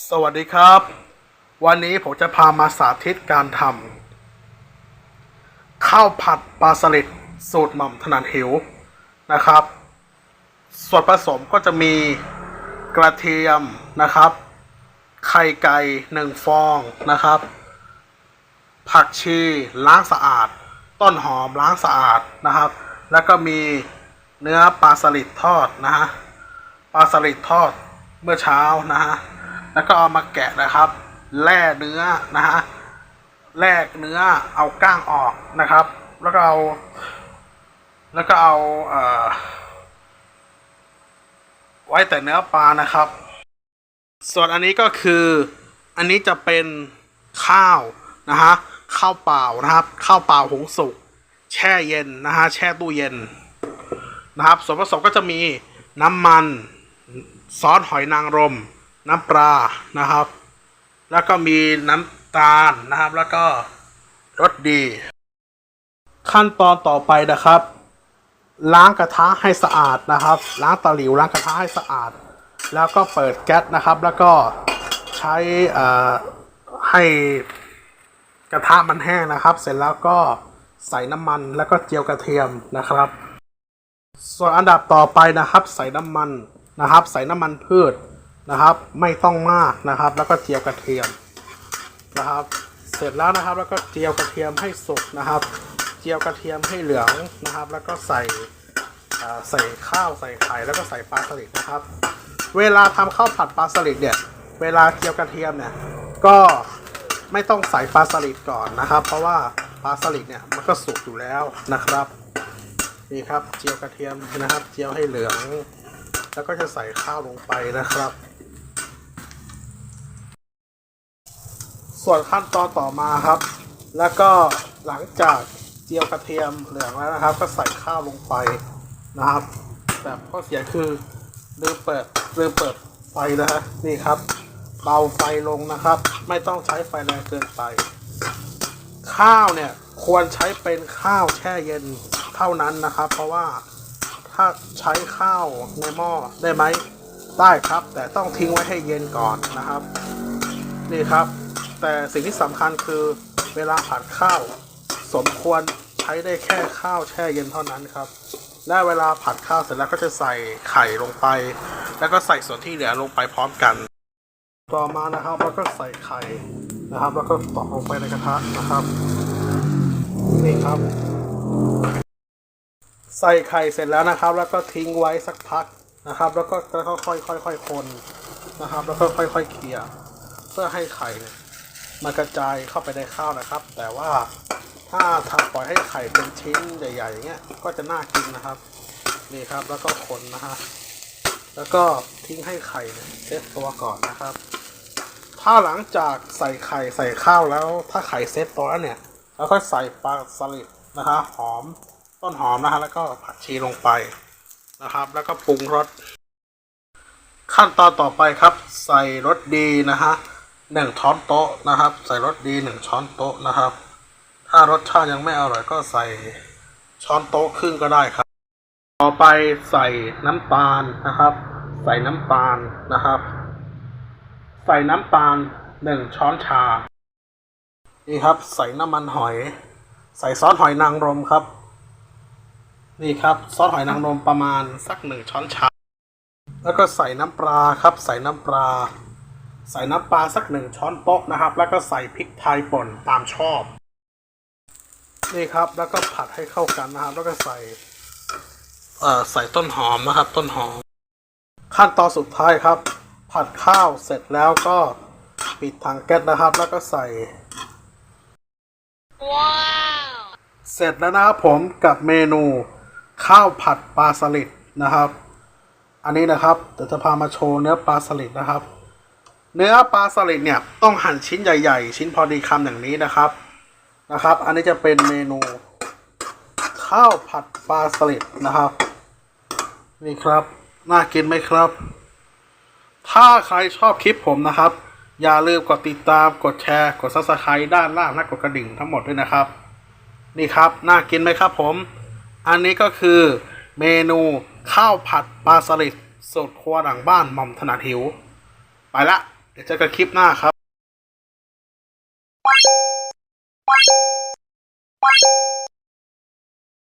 สวัสดีครับ วันนี้ผมจะพามาสาธิตการทำข้าวผัดปลาสลิดสูตรหม่อมถนัดหิวนะครับ ส่วนผสมก็จะมีกระเทียมนะครับ ไข่ไก่หนึ่งฟองนะครับ ผักชีล้างสะอาด ต้นหอมล้างสะอาดนะครับ แล้วก็มีเนื้อปลาสลิดทอดนะฮะปลาสลิดทอดเมื่อเช้านะฮะ แล้วก็เอามาแกะนะครับ แล่เนื้อนะฮะแลกเนื้อเอาก้างออกนะครับ แล้วก็เอา แล้วก็เอาเอ่อไว้แต่เนื้อปลานะครับ ส่วนอันนี้ก็คืออันนี้จะเป็นข้าวนะฮะข้าวเปล่านะครับ ข้าวเปล่าหุงสุกแช่เย็นนะฮะแช่ตู้เย็นนะครับส่วนผสมก็จะมีน้ำมัน ซอสหอยนางรม น้ำปลานะครับ แล้วก็มีน้ำตาลนะครับ แล้วก็รสดี ขั้นตอนต่อไปนะครับ ล้างกระทะให้สะอาดนะครับ ล้างตะหลิวล้างกระทะให้สะอาด แล้วก็เปิดแก๊สนะครับ แล้วก็ใช้ให้กระทะมันแห้งนะครับ เสร็จแล้วก็ใส่น้ำมันแล้วก็เจียวกระเทียมนะครับ ส่วนอันดับต่อไปนะครับ ใส่น้ำมันนะครับ ใส่น้ำมันพืช นะครับ ไม่ต้องมากนะครับ แล้วก็เจียวกระเทียมนะครับ เสร็จแล้วนะครับ แล้วก็เจียวกระเทียมให้สุกนะครับ เจียวกระเทียมให้เหลืองนะครับ แล้วก็ใส่ใส่ข้าวใส่ไข่แล้วก็ใส่ปลาสลิดนะครับ เวลาทำข้าวผัดปลาสลิดเนี่ย เวลาเจียวกระเทียมเนี่ยก็ไม่ต้องใส่ปลาสลิดก่อนนะครับ เพราะว่าปลาสลิดเนี่ยมันก็สุกอยู่แล้วนะครับนี่ครับเจียวกระเทียมนะครับ เจียวให้เหลือง แล้วก็จะใส่ข้าวลงไปนะครับ ส่วนขั้นตอนต่อมาครับ แล้วก็หลังจากเจียวกระเทียมเหลืองแล้วนะครับ ก็ใส่ข้าวลงไปนะครับแต่ข้อเสียคือลืมเปิดลืมเปิดไฟนะฮะนี่ครับเบาไฟลงนะครับ ไม่ต้องใช้ไฟแรงเกินไป ข้าวเนี่ยควรใช้เป็นข้าวแช่เย็นเท่านั้นนะครับ เพราะว่าถ้าใช้ข้าวในหม้อได้ไหมได้ครับ แต่ต้องทิ้งไว้ให้เย็นก่อนนะครับ นี่ครับ แต่สิ่งที่สำคัญคือเวลาผัดข้าว สมควรใช้ได้แค่ข้าวแช่เย็นเท่านั้นครับ และเวลาผัดข้าวเสร็จแล้วก็จะใส่ไข่ลงไป แล้วก็ใส่ส่วนที่เหลือลงไปพร้อมกัน ต่อมานะครับแล้วก็ใส่ไข่นะครับ แล้วก็ตอกลงไปในกระทะนะครับนี่ครับ ใส่ไข่เสร็จแล้วนะครับ แล้วก็ทิ้งไว้สักพักนะครับ แล้วก็แล้วก็ค่อยค่อยค่อยๆคนนะครับ แล้วก็ค่อยค่อยๆเขี่ยเพื่อให้ไข่เนี่ย มันกระจายเข้าไปในข้าวนะครับ แต่ว่าถ้าทำปล่อยให้ไข่เป็นชิ้นใหญ่ๆอย่างเงี้ยก็จะน่ากินนะครับนี่ครับแล้วก็คนนะฮะแล้วก็ทิ้งให้ไข่เนี่ยเซตตัวก่อนนะครับ ถ้าหลังจากใส่ไข่ใส่ข้าวแล้ว ถ้าไข่เซตตัวแล้วเนี่ยแล้วก็ใส่ปลาสลิดนะคะหอมต้นหอมนะฮะแล้วก็ผักชีลงไปนะครับ แล้วก็ปรุงรสขั้นตอนต่อไปครับ ใส่รสดีนะฮะ หนึ่งช้อนโต๊ะนะครับ ใส่รสดีหนึ่งช้อนโต๊ะนะครับ ถ้ารสชาติยังไม่อร่อยก็ใส่ช้อนโต๊ะครึ่งก็ได้ครับ ต่อไปใส่น้ำตาลนะครับ ใส่น้ำตาลนะครับ ใส่น้ำตาลหนึ่งช้อนชา นี่ครับ ใส่น้ำมันหอย ใส่ซอสหอยนางรมครับ นี่ครับซอสหอยนางรมประมาณสักหนึ่งช้อนชา แล้วก็ใส่น้ำปลาครับ ใส่น้ำปลา ใส่น้ำปลาสักหนึ่งช้อนโต๊ะนะครับ แล้วก็ใส่พริกไทยป่นตามชอบ นี่ครับแล้วก็ผัดให้เข้ากันนะครับ แล้วก็ใส่เอ่อใส่ต้นหอมนะครับ ต้นหอม ขั้นตอนสุดท้ายครับ ผัดข้าวเสร็จแล้วก็ปิดถังแก๊สนะครับ แล้วก็ใส่เสร็จแล้วนะครับผมกับเมนูข้าวผัดปลาสลิดนะครับ อันนี้นะครับเดี๋ยวจะพามาโชว์เนื้อปลาสลิดนะครับ เนื้อปลาสลิดเนี่ยต้องหั่นชิ้นใหญ่ ๆ ชิ้นพอดีคำอย่างนี้นะครับนะครับ อันนี้จะเป็นเมนู ข้าวผัดปลาสลิดนะครับ นี่ครับน่ากินไหมครับ ถ้าใครชอบคลิปผมนะครับ อย่าลืมกดติดตามกดแชร์ กด subscribe ด้านล่างและกดกระดิ่งทั้งหมดด้วยนะครับ นี่ครับน่ากินไหมครับผม อันนี้ก็คือเมนูข้าวผัดปลาสลิดสูตรครัวหลังบ้านหม่อมถนัดหิว ไปละ เดี๋ยวเจอกันคลิปหน้าครับ